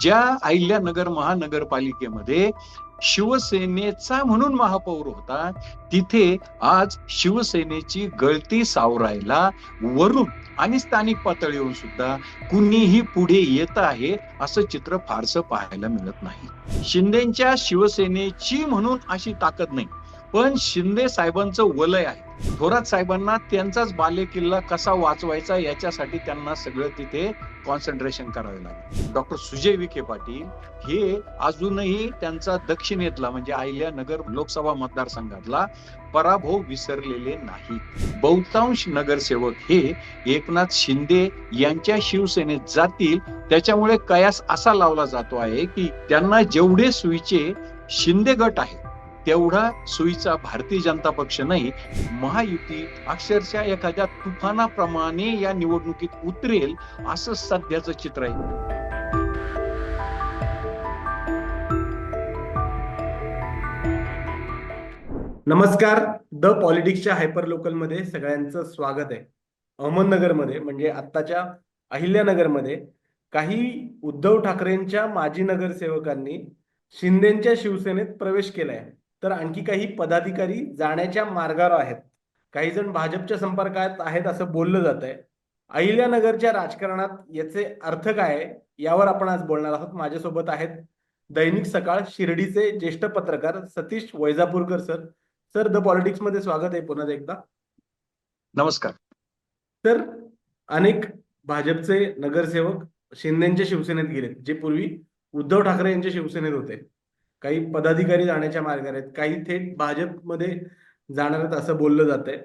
ज्या अहिल्यानगर महानगरपालिकेमध्ये शिवसेनेचा म्हणून महापौर होता तिथे आज शिवसेनेची गळती सावरायला वरून आणि स्थानिक पातळीवरून सुद्धा कुणीही पुढे येत आहे असं चित्र फारसं पाहायला मिळत नाही. शिंदेच्या शिवसेनेची म्हणून अशी ताकद नाही. पण शिंदे साहेबांचं वलय आहे. थोरात साहेबांना त्यांचाच बालेकिल्ला कसा वाचवायचा याच्यासाठी त्यांना सगळं तिथे कॉन्सन्ट्रेशन करावे लागेल. डॉक्टर सुजय विखे पाटील हे अजूनही त्यांचा दक्षिणेतला म्हणजे अहिल्यानगर लोकसभा मतदारसंघातला पराभव विसरलेले नाही बहुतांश नगरसेवक हे एकनाथ शिंदे यांच्या शिवसेनेत जातील. त्याच्यामुळे कयास असा लावला जातो आहे की त्यांना जेवढे सुईचे शिंदे गट आहे तेवढा सुईचा भारतीय जनता पक्ष नाही महायुती अक्षरशः एखाद्या तुफानाप्रमाणे या निवडणुकीत उतरेल असं सध्याचं चित्र आहे. नमस्कार. द पॉलिटिक्सच्या हायपर लोकलमध्ये सगळ्यांचं स्वागत आहे. अहमदनगरमध्ये म्हणजे आत्ताच्या अहिल्यानगरमध्ये काही उद्धव ठाकरेंच्या माजी नगरसेवकांनी शिंदेच्या शिवसेनेत प्रवेश केलाय. तर आणखी काही पदाधिकारी जाण्याच्या मार्गावर आहेत. काही जण भाजपच्या संपर्कात आहेत असं बोललं जात आहे अहिल्यानगरच्या राजकारणात याचे अर्थ काय यावर आपण आज बोलणार आहोत. माझ्यासोबत आहेत दैनिक सकाळ शिर्डीचे ज्येष्ठ पत्रकार Satish Vaijapurkar sir. Sir the पॉलिटिक्समध्ये स्वागत आहे पुन्हा एकदा. नमस्कार. तर अनेक भाजपचे नगरसेवक शिंदेच्या शिवसेनेत गेलेत जे पूर्वी उद्धव ठाकरे यांच्या शिवसेनेत होते. काही पदाधिकारी जाण्याच्या मार्गावर आहेत. काही थेट भाजपमध्ये जाणार आहेत असं बोललं जात आहे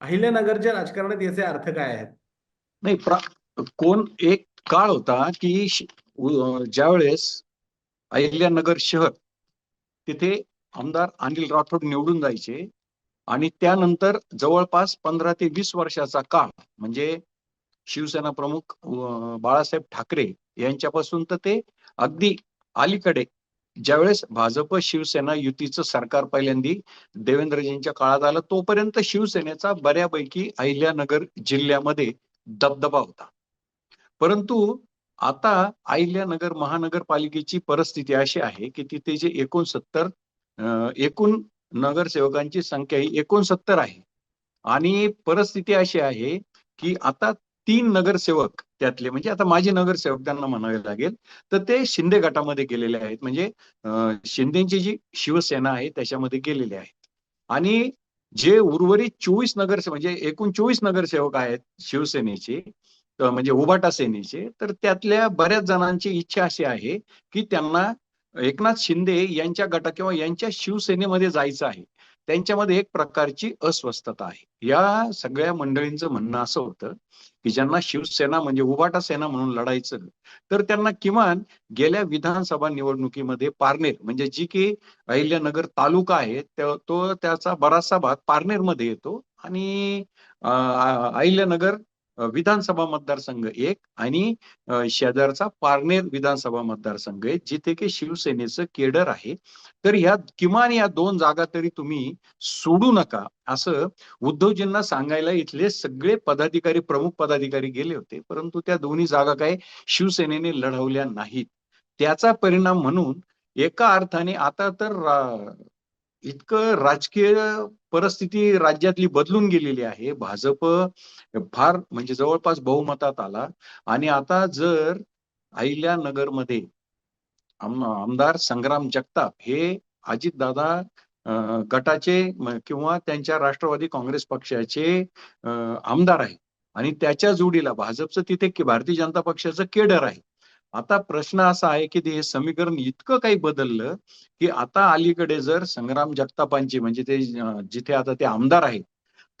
अहिल्यानगरच्या राजकारणात याचे अर्थ काय आहेत? नाही कोण एक काळ होता की ज्यावेळेस अहिल्यानगर शहर तिथे आमदार अनिल राठोड निवडून जायचे आणि त्यानंतर जवळपास पंधरा ते वीस वर्षाचा काळ म्हणजे शिवसेना प्रमुख बाळासाहेब ठाकरे यांच्यापासून तर ते अगदी अलीकडे ज्यावेळेस भाजप शिवसेना युतीचं सरकार पहिल्यांदी देवेंद्रजींच्या काळात आलं तोपर्यंत शिवसेनेचा बऱ्यापैकी अहिल्यानगर जिल्ह्यामध्ये दबदबा होता. परंतु आता अहिल्यानगर महानगरपालिकेची परिस्थिती अशी आहे की तिथे जे एकोणसत्तर अं, एकूण नगरसेवकांची संख्या ही एकोणसत्तर आहे. आणि परिस्थिती अशी आहे की आता तीन नगरसेवक त्यातले म्हणजे आता माझे नगरसेवक त्यांना म्हणावे लागेल तर ते शिंदे गटामध्ये गेलेले आहेत. म्हणजे शिंदेची जी शिवसेना आहे त्याच्यामध्ये गेलेले आहेत. आणि जे उर्वरित चोवीस नगरसेवक म्हणजे एकूण चोवीस नगरसेवक आहेत शिवसेनेचे म्हणजे उबाटा सेनेचे तर त्यातल्या बऱ्याच जणांची इच्छा अशी आहे की त्यांना एकनाथ शिंदे यांच्या गटा किंवा यांच्या शिवसेनेमध्ये जायचं आहे. त्यांच्यामध्ये एक प्रकारची अस्वस्थता आहे. या सगळ्या मंडळींचं म्हणणं असं होतं की ज्यांना शिवसेना म्हणजे उबाटा सेना म्हणून लढायचं तर त्यांना किमान गेल्या विधानसभा निवडणुकीमध्ये पारनेर म्हणजे जी की अहिल्यानगर तालुका आहे तो त्याचा बराचसा भाग पारनेरमध्ये येतो आणि अहिल्यानगर विधानसभा मतदारसंघ एक आणि शेजारचा पारनेर विधानसभा मतदारसंघ आहे जिथे की शिवसेनेचं केडर आहे. तर ह्या किमान या दोन जागा तरी तुम्ही सोडू नका. असं उद्धवजींना सांगायला इथले सगळे पदाधिकारी प्रमुख पदाधिकारी गेले होते. परंतु त्या दोन्ही जागा काय शिवसेनेने लढवल्या नाहीत. त्याचा परिणाम म्हणून एका अर्थाने आता तर इतकं राजकीय परिस्थिती राज्यातली बदलून गेलेली आहे. भाजप फार म्हणजे जवळपास बहुमतात आला. आणि आता जर अहिल्यानगरमध्ये आम- आमदार संग्राम जगताप हे अजितदादा गटाचे किंवा त्यांच्या राष्ट्रवादी काँग्रेस पक्षाचे आमदार आहे आणि त्याच्या जोडीला भाजपचं तिथे भारतीय जनता पक्षाचं केडर आहे. आता प्रश्न असा आहे की ते हे समीकरण इतकं काही बदललं की आता अलीकडे जर संग्राम जगतापांची म्हणजे ते जिथे आता ते आमदार आहेत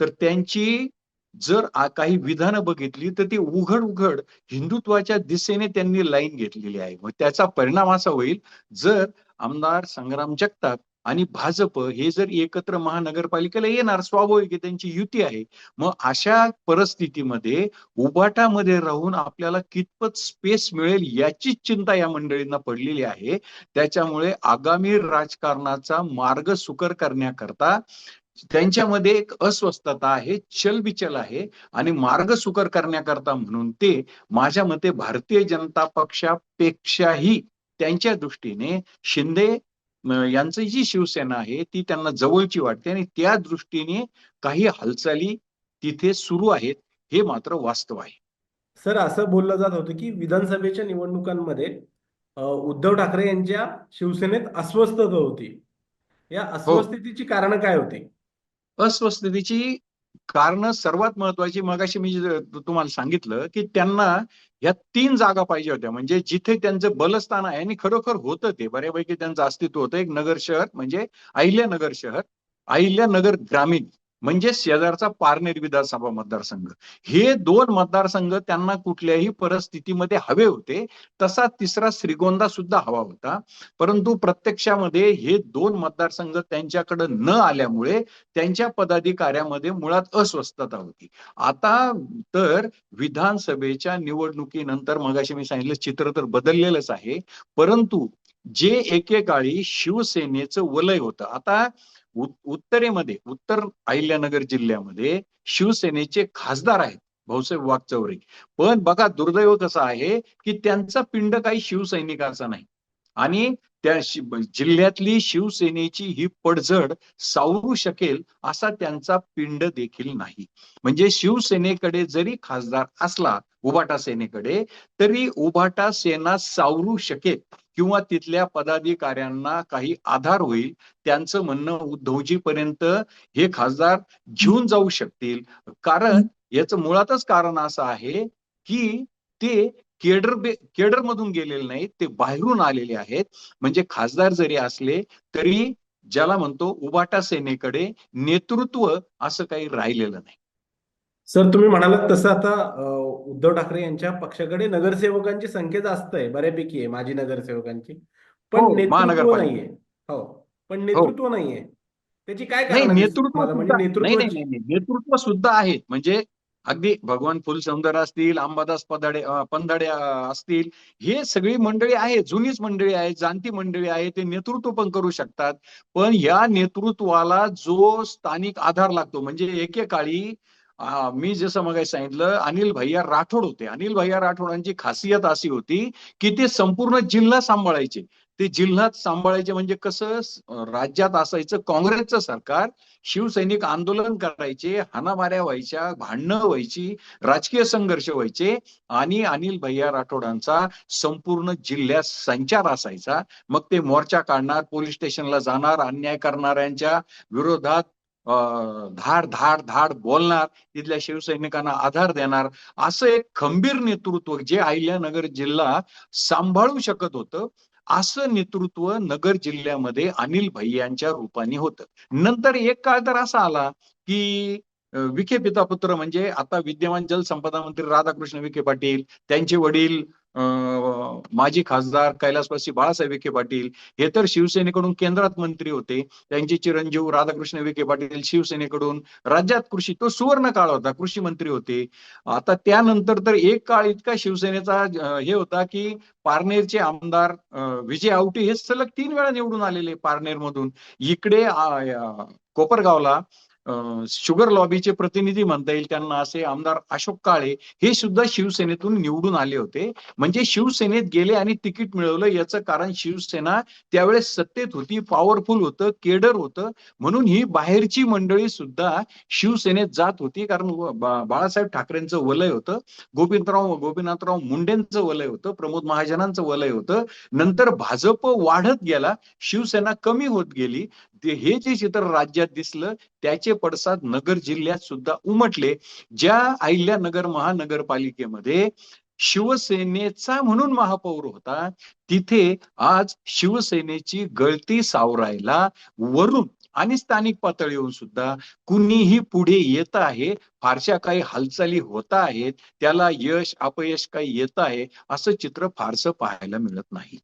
तर त्यांची जर काही विधानं बघितली तर ती उघड उघड हिंदुत्वाच्या दिशेने त्यांनी लाईन घेतलेली आहे. मग त्याचा परिणाम असा होईल जर आमदार संग्राम जगताप आणि भाजप हे जर एकत्र महानगरपालिकेला येणार स्वाभाविक आहे, त्यांची युती आहे. मग अशा परिस्थितीमध्ये उबाटामध्ये राहून आपल्याला कितपत स्पेस मिळेल याचीच चिंता या मंडळींना पडलेली आहे. त्याच्यामुळे आगामी राजकारणाचा मार्ग सुकर करण्याकरता त्यांच्यामध्ये एक अस्वस्थता आहे चलबिचल आहे. आणि मार्ग सुकर करण्याकरता म्हणून ते माझ्या मते भारतीय जनता पक्षापेक्षाही त्यांच्या दृष्टीने शिंदे यांची जी शिवसेना आहे ती त्यांना जवळची वाटते आणि त्या दृष्टीने काही हालचाली तिथे सुरू आहेत हे मात्र वास्तव आहे. सर असं बोललं जात होतं की विधानसभेच्या निवडणुकांमध्ये उद्धव ठाकरे यांच्या शिवसेनेत अस्वस्थता होती. या अस्वस्थतेची कारणं काय होती? अस्वस्थतेची कारण सर्वात महत्वाची मगाशी मी तुम्हाला सांगितलं की त्यांना या तीन जागा पाहिजे होत्या. म्हणजे जिथे त्यांचं बलस्थान आहे आणि खरोखर होतं ते. बऱ्यापैकी त्यांचं अस्तित्व होतं. एक नगर शहर म्हणजे अहिल्यानगर शहर अहिल्यानगर ग्रामीण. म्हणजे शेजारचा पारनेर विधानसभा मतदारसंघ. हे दोन मतदारसंघ त्यांना कुठल्याही परिस्थितीमध्ये हवे होते तसा तिसरा श्रीगोंदा सुद्धा हवा होता. परंतु प्रत्यक्षामध्ये हे दोन मतदारसंघ त्यांच्याकडे न आल्यामुळे त्यांच्या पदाधिकाऱ्यामध्ये मुळात अस्वस्थता होती. आता तर विधानसभेच्या निवडणुकीनंतर मगाशी मी सांगितलं चित्र तर बदललेलंच आहे. परंतु जे एकेकाळी शिवसेनेचं वलय होतं. आता उत्तरेमध्ये उत्तर अहिल्यानगर जिल्ह्यामध्ये शिवसेनेचे खासदार आहेत भाऊसाहेब वागचौरे पण बघा दुर्दैव कसं आहे की त्यांचा पिंड काही शिवसैनिकाचा नाही. आणि त्या जिल्ह्यातली शिवसेनेची ही पडझड सावरू शकेल असा त्यांचा पिंड देखील नाही. म्हणजे शिवसेनेकडे जरी खासदार असला उभाटा सेनेकडे तरी उभाटा सेना सावरू शकेल किंवा तिथल्या पदाधिकाऱ्यांना काही आधार होईल त्यांचं म्हणणं उद्धवजी पर्यंत हे खासदार घेऊन जाऊ शकतील. कारण याचं मुळातच कारण असं आहे की ते केडर केडर मधून गेलेले नाहीत ते बाहेरून आलेले आहेत. म्हणजे खासदार जरी असले तरी ज्याला म्हणतो उबाटा सेनेकडे नेतृत्व असं काही राहिलेलं नाही. सर तुम्ही म्हणालात तसं आता उद्धव ठाकरे यांच्या पक्षाकडे नगरसेवकांची संख्या जास्त आहे बऱ्यापैकी आहे माजी नगरसेवकांची. पण हो, नेतृत्व महानगरपालिका. नाहीये. हो पण नेतृत्व नाहीये. त्याची काय नेतृत्व म्हणजे. नेतृत्व सुद्धा आहेत. म्हणजे अगदी भगवान फुलसौंदर असतील अंबादास पदाडे पंधाडे असतील हे सगळी मंडळी आहेत जुनीच मंडळी आहेत जाणती मंडळी आहे ते नेतृत्व पण करू शकतात. पण या नेतृत्वाला जो स्थानिक आधार लागतो म्हणजे एकेकाळी मी जसं मग सांगितलं अनिल भैया राठोड होते. अनिल भैया राठोडांची खासियत अशी होती की ते संपूर्ण जिल्हा सांभाळायचे. ते जिल्ह्यात सांभाळायचे म्हणजे कसं राज्यात असायचं काँग्रेसचं सरकार शिवसैनिक आंदोलन करायचे हानामाऱ्या व्हायच्या भांडणं व्हायची राजकीय संघर्ष व्हायचे आणि अनिल भैया राठोडांचा संपूर्ण जिल्ह्यात संचार असायचा. मग ते मोर्चा काढणार पोलीस स्टेशनला जाणार अन्याय करणाऱ्यांच्या विरोधात अं, धाड धाड धाड बोलणार तिथल्या शिवसैनिकांना आधार देणार असं एक खंबीर नेतृत्व जे अहिल्यानगर जिल्हा सांभाळू शकत होतं. असं नेतृत्व नगर जिल्ह्यामध्ये अनिल भैयांच्या रूपाने होतं. नंतर एक काळ तर असा आला की विखे पिता पुत्र म्हणजे आता विद्यमान जलसंपदा मंत्री राधाकृष्ण विखे पाटील त्यांचे वडील माजी खासदार कैलासवासी बाळासाहेब विखे पाटील हे तर शिवसेनेकडून केंद्रात मंत्री होते. त्यांचे चिरंजीव राधाकृष्ण विखे पाटील शिवसेनेकडून राज्यात कृषी तो सुवर्ण काळ होता कृषी मंत्री होते. आता त्यानंतर तर एक काळ इतका शिवसेनेचा हे होता की पारनेरचे आमदार विजय आवटी हे सलग तीन वेळा निवडून आलेले पारनेर मधून इकडे कोपरगावला शुगर लॉबीचे प्रतिनिधी म्हणता येईल त्यांना असे आमदार अशोक काळे हे सुद्धा शिवसेनेतून निवडून आले होते. म्हणजे शिवसेनेत गेले आणि तिकीट मिळवलं. याचं कारण शिवसेना त्यावेळेस सत्तेत होती पॉवरफुल होतं केडर होतं. म्हणून ही बाहेरची मंडळी सुद्धा शिवसेनेत जात होती. कारण बाळासाहेब ठाकरेंचं वलय होतं. गोपीनाथराव गोपीनाथराव मुंडेंचं वलय होतं. प्रमोद महाजनांचं वलय होतं. नंतर भाजप वाढत गेला. शिवसेना कमी होत गेली. ते हे जे चित्र राज्यात दिसलं त्याचे पडसाद नगर जिल्ह्यात सुद्धा उमटले. ज्या अहिल्यानगर महानगरपालिकेमध्ये शिवसेनेचा म्हणून महापौर होता तिथे आज शिवसेनेची गळती सावरायला वरून आणि स्थानिक पातळीवरून सुद्धा कुणीही पुढे येत आहे फारशा काही हालचाली होत आहेत त्याला यश अपयश काही येत आहे असं चित्र फारसं पाहायला मिळत नाही.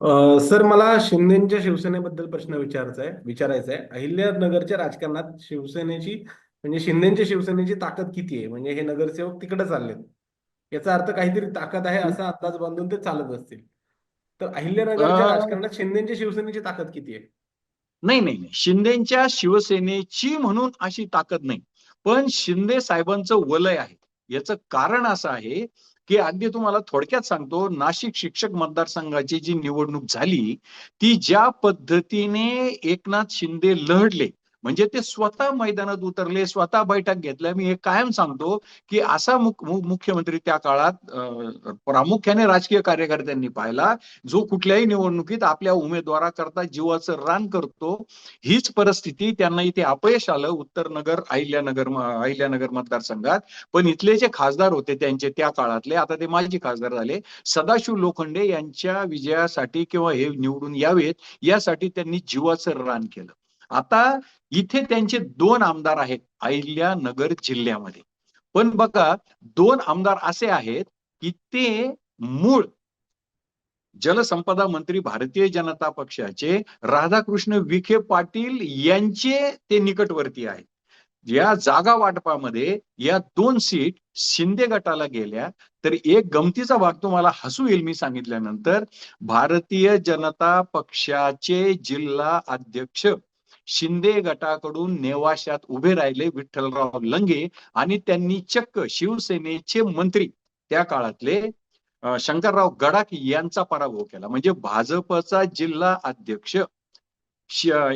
अ, सर मला शिंदेच्या शिवसेनेबद्दल प्रश्न विचारायचा आहे विचारायचा आहे. अहिल्यानगरच्या राजकारणात शिवसेनेची म्हणजे शिंदेच्या शिवसेनेची ताकद किती आहे? म्हणजे हे नगरसेवक तिकडे चाललेत. याचा अर्थ काहीतरी ताकद आहे असा अंदाज बांधून ते चालत असतील. तर अहिल्यानगरच्या अ, राजकारणात शिंदेच्या शिवसेनेची ताकद किती आहे? नाही नाही नाही. शिंदेच्या शिवसेनेची म्हणून अशी ताकद नाही. पण शिंदे साहेबांचं वलय आहे. याचं कारण असं आहे की अगदी तुम्हाला थोडक्यात सांगतो नाशिक शिक्षक मतदारसंघाची जी निवडणूक झाली ती ज्या पद्धतीने एकनाथ शिंदे लढले म्हणजे ते स्वतः मैदानात उतरले स्वतः बैठक घेतल्या. मी हे कायम सांगतो की असा मुख- मुख्यमंत्री त्या काळात प्रामुख्याने राजकीय कार्यकर्त्यांनी पाहिला. जो कुठल्याही निवडणुकीत आपल्या उमेदवाराकरता जीवाचं रान करतो हीच परिस्थिती त्यांना इथे अपयश आलं उत्तर नगर अहिल्यानगर अहिल्यानगर मतदारसंघात. पण इथले जे खासदार होते त्यांचे त्या काळातले आता ते माजी खासदार झाले. सदाशिव लोखंडे यांच्या विजयासाठी किंवा हे निवडून यावेत यासाठी त्यांनी जीवाचं रान केलं. आता इथे त्यांचे दोन आमदार आहेत अहिल्यानगर जिल्ह्यामध्ये. पण बघा दोन आमदार असे आहेत की ते मूळ जलसंपदा मंत्री भारतीय जनता पक्षाचे राधाकृष्ण विखे पाटील यांचे ते निकटवर्ती आहेत. या जागा वाटपामध्ये या दोन सीट शिंदे गटाला गेल्या तर एक गमतीचा भाग तुम्हाला हसू येईल मी सांगितल्यानंतर भारतीय जनता पक्षाचे जिल्हा अध्यक्ष शिंदे गटाकडून नेवाशात उभे राहिले विठ्ठलराव लंगे आणि त्यांनी चक्क शिवसेनेचे मंत्री. त्या काळातले शंकरराव गडाख यांचा पराभव केला. म्हणजे भाजपचा जिल्हा अध्यक्ष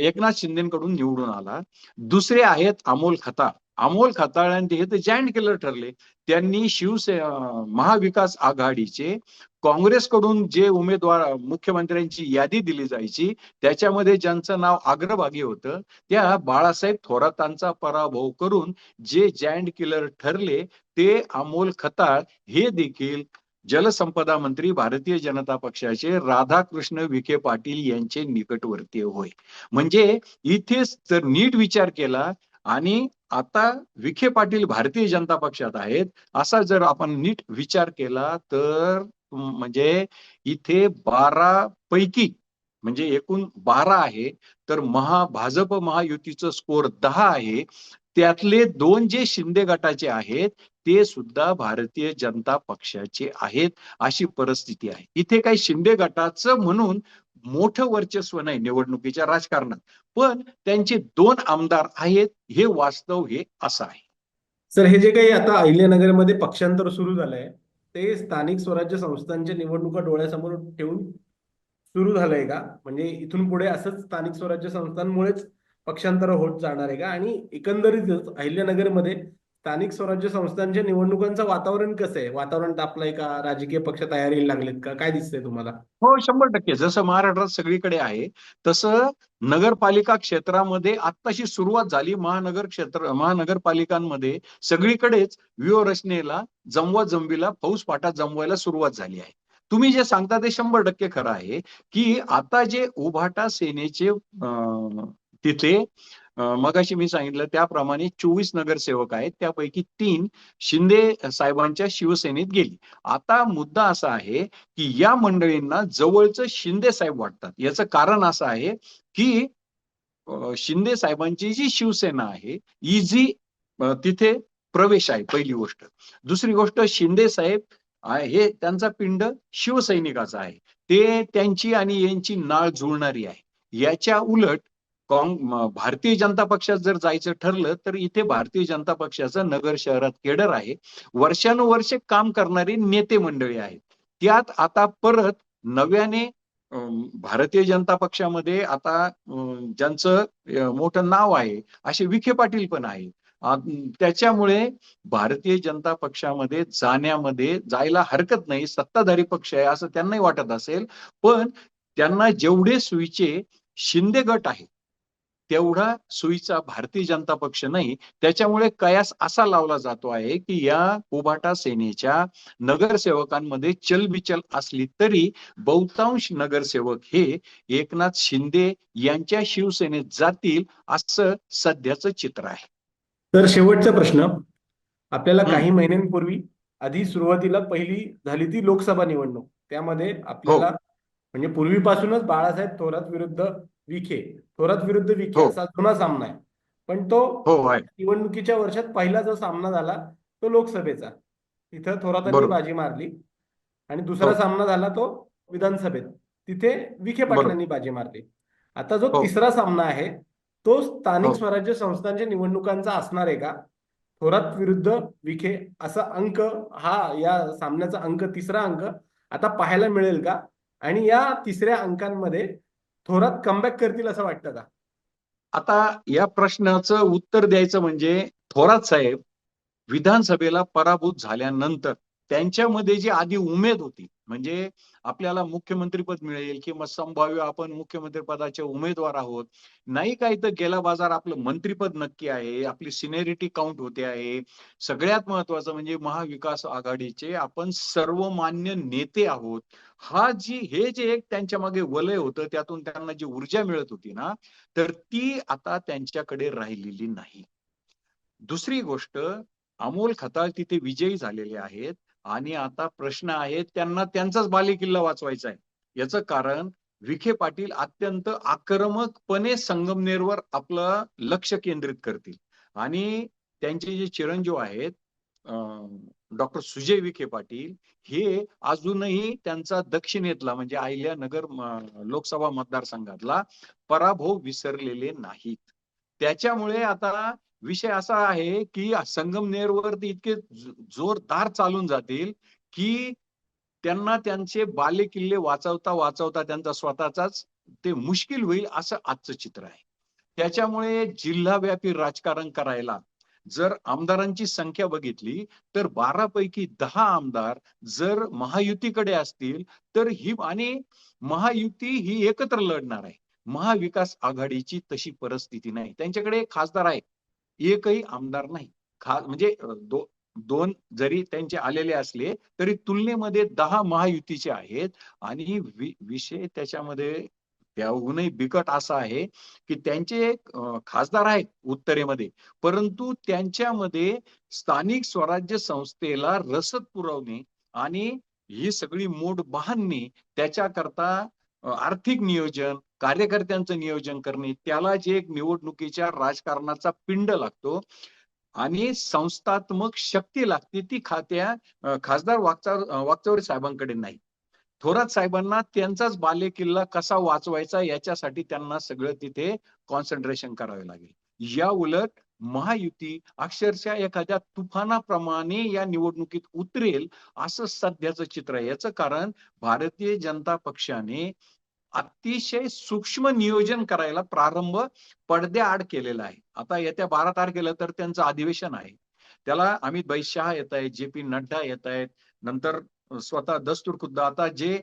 एकनाथ शिंदेकडून निवडून आला. दुसरे आहेत अमोल खताळ. अमोल खताळांचे हे तर जायंट किलर ठरले. त्यांनी शिवसे महाविकास आघाडीचे काँग्रेसकडून जे उमेदवार मुख्यमंत्र्यांची यादी दिली जायची त्याच्यामध्ये ज्यांचं नाव अग्रभागी होतं त्या बाळासाहेब थोरातांचा पराभव करून जे जॅन्ड किलर ठरले ते अमोल खताळ हे देखील जलसंपदा मंत्री भारतीय जनता पक्षाचे राधाकृष्ण विखे पाटील यांचे निकटवर्तीय होय. म्हणजे इथेच जर नीट विचार केला आणि आता विखे पाटील भारतीय जनता पक्षात आहेत असा जर आपण नीट विचार केला तर म्हणजे इथे बारा पैकी म्हणजे एकूण बारा आहे तर महा भाजप महायुतीचं स्कोर दहा आहे त्यातले दोन जे शिंदे गटाचे आहेत ते सुद्धा भारतीय जनता पक्षाचे आहेत अशी परिस्थिती आहे. इथे काही शिंदे गटाचं म्हणून मोठं वर्चस्व नाही निवडणुकीच्या राजकारणात. पण त्यांचे दोन आमदार आहेत हे वास्तव हे असं आहे. सर हे जे काही आता अहिल्यानगरमध्ये पक्षांतर सुरू झालंय ते स्थानिक स्वराज्य संस्थांच्या निवडणुका डोळ्यासमोर ठेवून सुरू झालंय का? म्हणजे इथून पुढे असंच स्थानिक स्वराज्य संस्थांमुळेच पक्षांतर होत जाणार आहे का? आणि एकंदरीतच अहिल्यानगरमध्ये स्थानिक स्वराज्य संस्थांच्या निवडणुकांचं वातावरण कसं आहे? वातावरण तापलंय का राजकीय पक्ष तयारीला लागलेत का? काय दिसतंय तुम्हाला? हो शंभर टक्के. जसं महाराष्ट्रात सगळीकडे आहे तसं नगरपालिका क्षेत्रामध्ये आत्ताशी सुरुवात झाली. महानगर क्षेत्र महानगरपालिकांमध्ये सगळीकडेच व्यूहरचनेला जमवा जमवीला फौज पाटा जमवायला सुरुवात झाली आहे. तुम्ही जे सांगता ते शंभर टक्के खरं आहे की आता जे उभाटा सेनेचे तिथे मगाशी मी सांगितलं त्याप्रमाणे चोवीस नगरसेवक आहेत. त्यापैकी तीन शिंदे साहेबांच्या शिवसेनेत गेली. आता मुद्दा असा आहे की या मंडळींना जवळचं शिंदे साहेब वाटतात. याचं कारण असं आहे की शिंदे साहेबांची जी शिवसेना आहे इझी तिथे प्रवेश आहे पहिली गोष्ट. दुसरी गोष्ट शिंदे साहेब हे त्यांचा पिंड शिवसैनिकाचा आहे. ते त्यांची आणि यांची नाळ जुळणारी आहे. याच्या उलट भारतीय जनता पक्षात जर जायचं ठरलं तर इथे भारतीय जनता पक्षाचं नगर शहरात केडर आहे. वर्षानुवर्षे काम करणारी नेते मंडळी आहेत. त्यात आता परत नव्याने अं, भारतीय जनता पक्षामध्ये आता ज्यांचं मोठं नाव आहे असे विखे पाटील पण आहे त्याच्यामुळे भारतीय जनता पक्षामध्ये जाण्यामध्ये जायला हरकत नाही सत्ताधारी पक्ष आहे असं त्यांनाही वाटत असेल. पण त्यांना जेवढे सुईचे शिंदे गट आहे तेवढा सोयीचा भारतीय जनता पक्ष नाही. त्याच्यामुळे कयास असा लावला जातो आहे की या उभाटा सेनेच्या नगरसेवकांमध्ये चलबिचल असली तरी बहुतांश नगरसेवक हे एकनाथ शिंदे यांच्या शिवसेनेत जातील असं सध्याचं चित्र आहे. तर शेवटचा प्रश्न. आपल्याला. काही महिन्यांपूर्वी आधी सुरुवातीला पहिली झाली ती लोकसभा निवडणूक. त्यामध्ये आपल्याला म्हणजे पूर्वीपासूनच बाळासाहेब थोरात विरुद्ध विखे थोरात विरुद्ध विखे हो. असा जुना सामना आहे पण तो हो आहे निवडणुकीच्या वर्षात पहिला जो सामना झाला तो लोकसभेचा तिथं थोरातांनी बरोबर. बाजी मारली आणि दुसरा हो. सामना झाला तो विधानसभेत तिथे विखे पाटलांनी बाजी मारली आता जो हो. तिसरा सामना आहे तो स्थानिक हो. स्वराज्य संस्थांच्या निवडणुकांचा असणार आहे का थोरात विरुद्ध विखे असा अंक हा या सामन्याचा अंक तिसरा अंक आता पाहायला मिळेल का आणि या तिसऱ्या अंकांमध्ये थोरात कमबॅक करतील असं वाटतं का? आता या प्रश्नाचं उत्तर द्यायचं म्हणजे थोरात साहेब विधानसभेला पराभूत झाल्यानंतर त्यांच्यामध्ये जी आधी उमेद होती म्हणजे आपल्याला मुख्यमंत्रीपद मिळेल किंवा संभाव्य आपण मुख्यमंत्री पदाचे उमेदवार आहोत. नाही काही तर गेला बाजार आपलं मंत्रीपद नक्की आहे आपली सिनेरिटी काउंट होते आहे. सगळ्यात महत्वाचं म्हणजे महाविकास आघाडीचे आपण सर्वमान्य नेते आहोत. हा जी हे जे एक त्यांच्या मागे वलय होतं त्यातून त्यांना जी ऊर्जा मिळत होती ना तर ती आता त्यांच्याकडे राहिलेली नाही. दुसरी गोष्ट अमोल खताळ तिथे विजयी झालेले आहेत. आणि आता प्रश्न आहे त्यांना त्यांचाच बालेकिल्ला वाचवायचा आहे. याचं कारण विखे पाटील अत्यंत आक्रमकपणे संगमनेरवर आपलं लक्ष केंद्रित करतील. आणि त्यांचे जे चिरंजीव आहेत डॉक्टर सुजय विखे पाटील हे अजूनही त्यांचा दक्षिणेतला म्हणजे आयल्या नगर लोकसभा मतदारसंघातला पराभव विसरलेले नाहीत. त्याच्यामुळे आता विषय असा आहे की संगमनेरवर ते इतके जोरदार चालून जातील की त्यांना त्यांचे बाले किल्ले वाचवता वाचवता त्यांचा स्वतःचाच ते मुश्किल होईल असं आजचं चित्र आहे. त्याच्यामुळे जिल्हाव्यापी राजकारण करायला जर आमदारांची संख्या बघितली तर बारा पैकी दहा आमदार जर महायुतीकडे असतील तर ही आणि महायुती ही एकत्र लढणार आहे. महाविकास आघाडीची तशी परिस्थिती नाही. त्यांच्याकडे खासदार आहे. एकही आमदार नाही. खा म्हणजे दो दोन जरी त्यांचे आलेले असले तरी तुलनेमध्ये दहा महायुतीचे आहेत. आणि वि- विषय त्याच्यामध्ये त्याहूनही बिकट असा आहे की त्यांचे एक खासदार आहेत उत्तरेमध्ये. परंतु त्यांच्यामध्ये स्थानिक स्वराज्य संस्थेला रसद पुरवणे आणि ही सगळी मोठ बांधणे त्याच्याकरता आर्थिक नियोजन कार्यकर्त्यांचं नियोजन करणे त्याला जे एक निवडणुकीच्या राजकारणाचा पिंड लागतो आणि संस्थात्मक शक्ती लागते ती खात्या खासदार वागचार अ, वागचौरे साहेबांकडे नाही. थोरात साहेबांना त्यांचाच बालेकिल्ला कसा वाचवायचा याच्यासाठी त्यांना सगळं तिथे कॉन्सन्ट्रेशन करावे लागेल. या उलट महायुती अक्षरशः एखाद्या तुफानाप्रमाणे या निवडणुकीत उतरेल असं सध्याचं चित्र आहे. याचं कारण भारतीय जनता पक्षाने अतिशय सूक्ष्म नियोजन करायला प्रारंभ पडद्याआड केलेला आहे. आता येत्या बारा तारखेला तर त्यांचं अधिवेशन आहे. त्याला अमित भाई शहा येत आहेत जे पी नड्डा येत आहेत नंतर स्वतः दस्तूर खुद्द. आता जे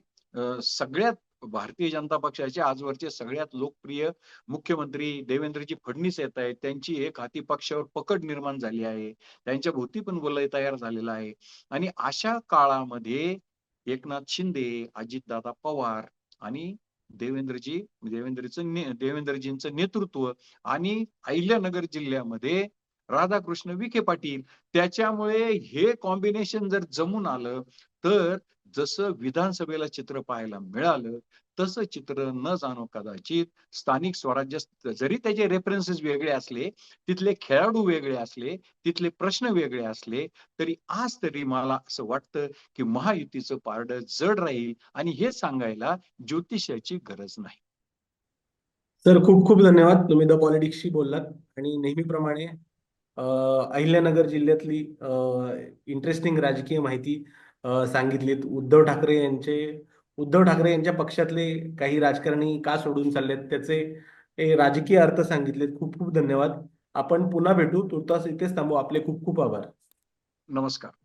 सगळ्यात भारतीय जनता पक्षाचे आजवरचे सगळ्यात लोकप्रिय मुख्यमंत्री देवेंद्रजी फडणवीस येत आहेत. त्यांची एक हाती पक्षावर पकड निर्माण झाली आहे. त्यांच्या भोवती पण वलय तयार झालेला आहे. आणि अशा काळामध्ये एकनाथ शिंदे अजितदादा पवार आणि देवेंद्रजी देवेंद्रचं ने- देवेंद्रजींचं नेतृत्व आणि अहिल्यानगर जिल्ह्यामध्ये राधाकृष्ण विखे पाटील त्याच्यामुळे हे कॉम्बिनेशन जर जमून आलं तर जसं विधानसभेला चित्र पाहायला मिळालं तसं चित्र न जाणो कदाचित स्थानिक स्वराज्य जरी त्याचे रेफरन्सेस वेगळे असले तिथले खेळाडू वेगळे असले तिथले प्रश्न वेगळे असले तरी आज तरी मला असं वाटतं की महायुतीचं पारड जड राहील आणि हे सांगायला ज्योतिषाची गरज नाही. सर खूप खूप धन्यवाद. तुम्ही द पॉलिटिक्सशी बोललात आणि नेहमीप्रमाणे अहिल्यानगर जिल्ह्यातली इंटरेस्टिंग राजकीय माहिती सांगितलीत. उद्धव ठाकरे यांचे उद्धव ठाकरे यांच्या पक्षातले काही राजकारणी का सोडून चाललेत त्याचे हे राजकीय अर्थ सांगितलेत. खूप खूप धन्यवाद. आपण पुन्हा भेटू. तुर्तास इथेच थांबू. आपले खूप खूप आभार. नमस्कार.